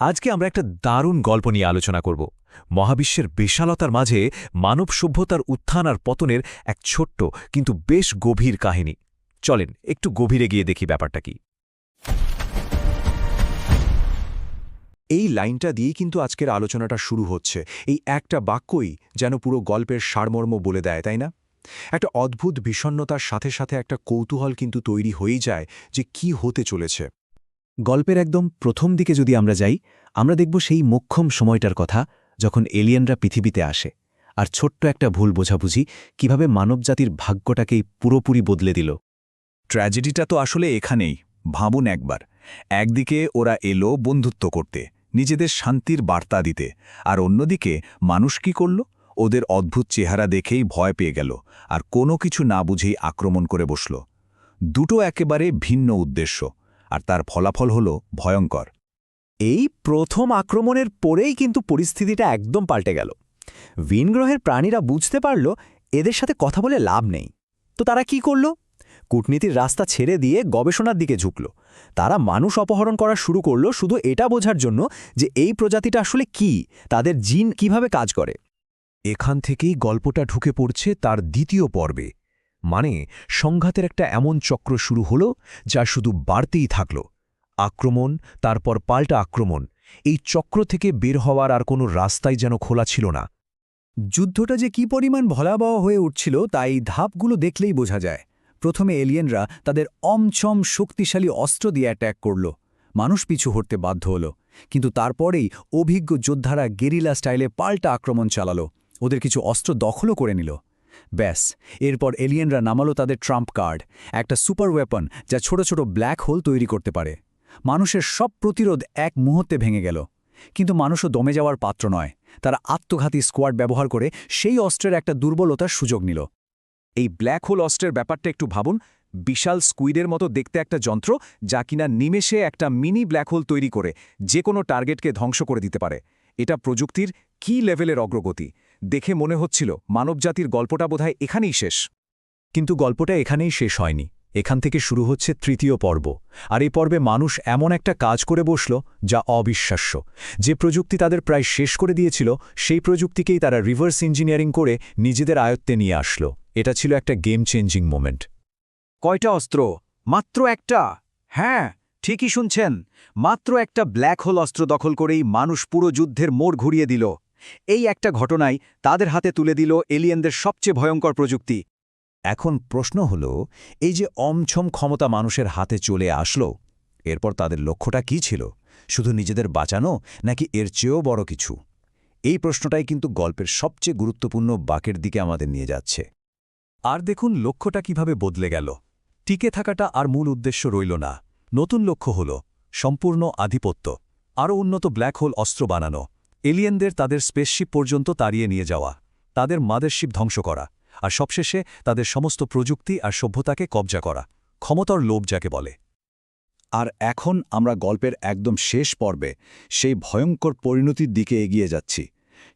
আজকে আমরা একটা দারুণ গল্প নিয়ে আলোচনা করব। মহাবিশ্বের বিশালতার মাঝে মানব সভ্যতার উত্থান আর পতনের এক ছোট্ট কিন্তু বেশ গভীর কাহিনী। চলেন, একটু গভীরে গিয়ে দেখি ব্যাপারটা কি। এই লাইনটা দিয়েই কিন্তু আজকের আলোচনাটা শুরু হচ্ছে। এই একটা বাক্যই যেন পুরো গল্পের সারমর্ম বলে দেয়, তাই না? একটা অদ্ভুত বিষণ্নতার সাথে সাথে একটা কৌতূহল কিন্তু তৈরি হয়েই যায় যে কি হতে চলেছে। গল্পের একদম প্রথম দিকে যদি আমরা যাই, আমরা দেখব সেই মোক্ষম সময়টার কথা যখন এলিয়েনরা পৃথিবীতে আসে, আর ছোট্ট একটা ভুল বোঝাবুঝি কীভাবে মানবজাতির ভাগ্যটাকেই পুরোপুরি বদলে দিল। ট্র্যাজেডিটা তো আসলে এখানেই, ভাবুন একবার। একদিকে ওরা এলো বন্ধুত্ব করতে, নিজেদের শান্তির বার্তা দিতে, আর অন্যদিকে মানুষ কি করল? ওদের অদ্ভুত চেহারা দেখেই ভয় পেয়ে গেল, আর কোনো কিছু না বুঝেই আক্রমণ করে বসল। দুটো একেবারে ভিন্ন উদ্দেশ্য। আর তার ফলাফল হল ভয়ঙ্কর। এই প্রথম আক্রমণের পরেই কিন্তু পরিস্থিতিটা একদম পাল্টে গেল। ভিনগ্রহের প্রাণীরা বুঝতে পারল এদের সাথে কথা বলে লাভ নেই। তো তারা কি করল? কূটনীতির রাস্তা ছেড়ে দিয়ে গবেষণার দিকে ঝুঁকল। তারা মানুষ অপহরণ করা শুরু করল শুধু এটা বোঝার জন্য যে এই প্রজাতিটা আসলে কি, তাদের জিন কীভাবে কাজ করে। এখান থেকেই গল্পটা ঢুকে পড়ছে তার দ্বিতীয় পর্বে। মানে সংঘাতের একটা এমন চক্র শুরু হল যা শুধু বাড়তেই থাকল। আক্রমণ, তারপর পাল্টা আক্রমণ, এই চক্র থেকে বের হওয়ার আর কোনো রাস্তাই যেন খোলা ছিল না। যুদ্ধটা যে কি পরিমাণ ভলাবহ হয়ে উঠছিল তা এই ধাপগুলো দেখলেই বোঝা যায়। প্রথমে এলিয়েনরা তাদের অমছম শক্তিশালী অস্ত্র দিয়ে অ্যাট্যাক করল। মানুষ পিছু হটতে বাধ্য হল। কিন্তু তারপরেই অভিজ্ঞ যোদ্ধারা গেরিলা স্টাইলে পাল্টা আক্রমণ চালালো। ওদের কিছু অস্ত্র দখলও করে নিল। ব্যাস, এরপর এলিয়েনরা নামালো তাদের ট্রাম্প কার্ড, একটা সুপার ওয়েপন যা ছোট ছোট ব্ল্যাক হোল তৈরি করতে পারে। মানুষের সব প্রতিরোধ এক মুহূর্তে ভেঙে গেল। কিন্তু মানুষও দমে যাওয়ার পাত্র নয়, তারা আত্মঘাতী স্কোয়াড ব্যবহার করে সেই অস্ত্রের একটা দুর্বলতার সুযোগ নিল। এই ব্ল্যাক হোল অস্ত্রের ব্যাপারটা একটু ভাবুন, বিশাল স্কুইডের মতো দেখতে একটা যন্ত্র যা কিনা নিমেষে একটা মিনি ব্ল্যাক হোল তৈরি করে যে কোনো টার্গেটকে ধ্বংস করে দিতে পারে। এটা প্রযুক্তির কি লেভেলের অগ্রগতি? দেখে মনে হচ্ছিল মানবজাতির গল্পটা বোধহয় এখানেই শেষ। কিন্তু গল্পটা এখানেই শেষ হয়নি। এখান থেকে শুরু হচ্ছে তৃতীয় পর্ব। আর এই পর্বে মানুষ এমন একটা কাজ করে বসল যা অবিশ্বাস্য। যে প্রযুক্তি তাদের প্রায় শেষ করে দিয়েছিল, সেই প্রযুক্তিকেই তারা রিভার্স ইঞ্জিনিয়ারিং করে নিজেদের আয়ত্তে নিয়ে আসলো। এটা ছিল একটা গেম চেঞ্জিং মোমেন্ট কয়টা অস্ত্র? মাত্র একটা? হ্যাঁ ঠিকই শুনছেন। মাত্র একটা ব্ল্যাক হোল অস্ত্র দখল করেই মানুষ পুরো যুদ্ধের মোড় ঘুরিয়ে দিল। এই একটা ঘটনাই তাদের হাতে তুলে দিল এলিয়েনদের সবচেয়ে ভয়ঙ্কর প্রযুক্তি। এখন প্রশ্ন হল, এই যে অমছম ক্ষমতা মানুষের হাতে চলে আসলো, এরপর তাদের লক্ষ্যটা কি ছিল? শুধু নিজেদের বাঁচানো, নাকি এর চেয়েও বড় কিছু? এই প্রশ্নটাই কিন্তু গল্পের সবচেয়ে গুরুত্বপূর্ণ বাকের দিকে আমাদের নিয়ে যাচ্ছে। আর দেখুন লক্ষ্যটা কীভাবে বদলে গেল। টিকে থাকাটা আর মূল উদ্দেশ্য রইল না। নতুন লক্ষ্য হল, সম্পূর্ণ আধিপত্য, আরও উন্নত ব্ল্যাক হোল অস্ত্র বানানো। এলিয়েনদের তাদের স্পেসশিপ পর্যন্ত তাড়িয়ে নিয়ে যাওয়া, তাদের মাদারশিপ ধ্বংস করা, আর সবশেষে তাদের সমস্ত প্রযুক্তি আর সভ্যতাকে কবজা করা, ক্ষমতার লোভ যাকে বলে। আর এখন আমরা গল্পের একদম শেষ পর্বে সেই ভয়ঙ্কর পরিণতির দিকে এগিয়ে যাচ্ছি,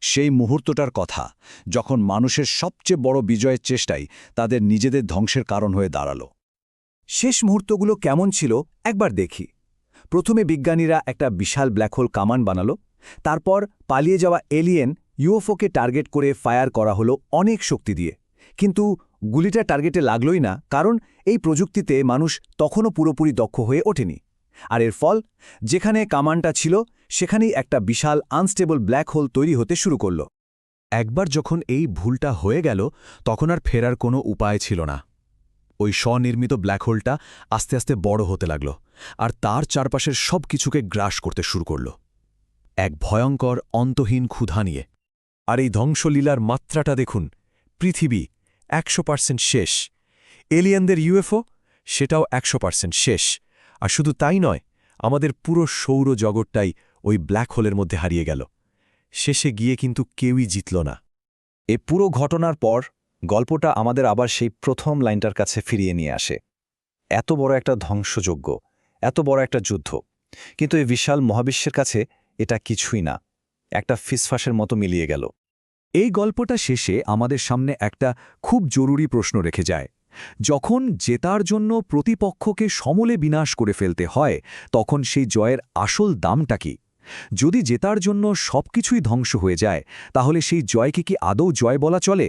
সেই মুহূর্তটার কথা, যখন মানুষের সবচেয়ে বড় বিজয়ের চেষ্টাই তাদের নিজেদের ধ্বংসের কারণ হয়ে দাঁড়াল। শেষ মুহূর্তগুলো কেমন ছিল একবার দেখি। প্রথমে বিজ্ঞানীরা একটা বিশাল ব্ল্যাক হোল কামান বানালো তারপর পালিয়ে যাওয়া এলিয়েন ইউএফওকে টার্গেট করে ফায়ার করা হলো অনেক শক্তি দিয়ে। কিন্তু গুলিটা টার্গেটে লাগলই না, কারণ এই প্রযুক্তিতে মানুষ তখনও পুরোপুরি দক্ষ হয়ে ওঠেনি। আর এর ফল, যেখানে কামানটা ছিল, সেখানেই একটা বিশাল আনস্টেবল ব্ল্যাক হোল তৈরি হতে শুরু করল। একবার যখন এই ভুলটা হয়ে গেল, তখন আর ফেরার কোনো উপায় ছিল না। ওই স্বনির্মিত ব্ল্যাক হোলটা আস্তে আস্তে বড় হতে লাগল, আর তার চারপাশের সব কিছুকে গ্রাস করতে শুরু করল। এক ভয়ঙ্কর অন্তহীন ক্ষুধা নিয়ে। আর এই ধ্বংসলীলার মাত্রাটা দেখুন, পৃথিবী একশো পার্সেন্ট শেষ। এলিয়ানদের ইউএফও সেটাও একশো পার্সেন্ট শেষ। আর শুধু তাই নয়, আমাদের পুরো সৌর জগৎটাই ওই ব্ল্যাক হোলের মধ্যে হারিয়ে গেল। শেষে গিয়ে কিন্তু কেউই জিতল না। এ পুরো ঘটনার পর গল্পটা আমাদের আবার সেই প্রথম লাইনটার কাছে ফিরিয়ে নিয়ে আসে। এত বড় একটা ধ্বংসযোগ্য এত বড় একটা যুদ্ধ। কিন্তু এই বিশাল মহাবিশ্বের কাছে এটা কিছুই না। একটা ফিসফাসের মতো মিলিয়ে গেল। এই গল্পটা শেষে আমাদের সামনে একটা খুব জরুরি প্রশ্ন রেখে যায়। যখন জেতার জন্য প্রতিপক্ষকে সমলে বিনাশ করে ফেলতে হয়, তখন সেই জয়ের আসল দামটা কি? যদি জেতার জন্য সবকিছুই ধ্বংস হয়ে যায়, তাহলে সেই জয়কে কি আদৌ জয় বলা চলে?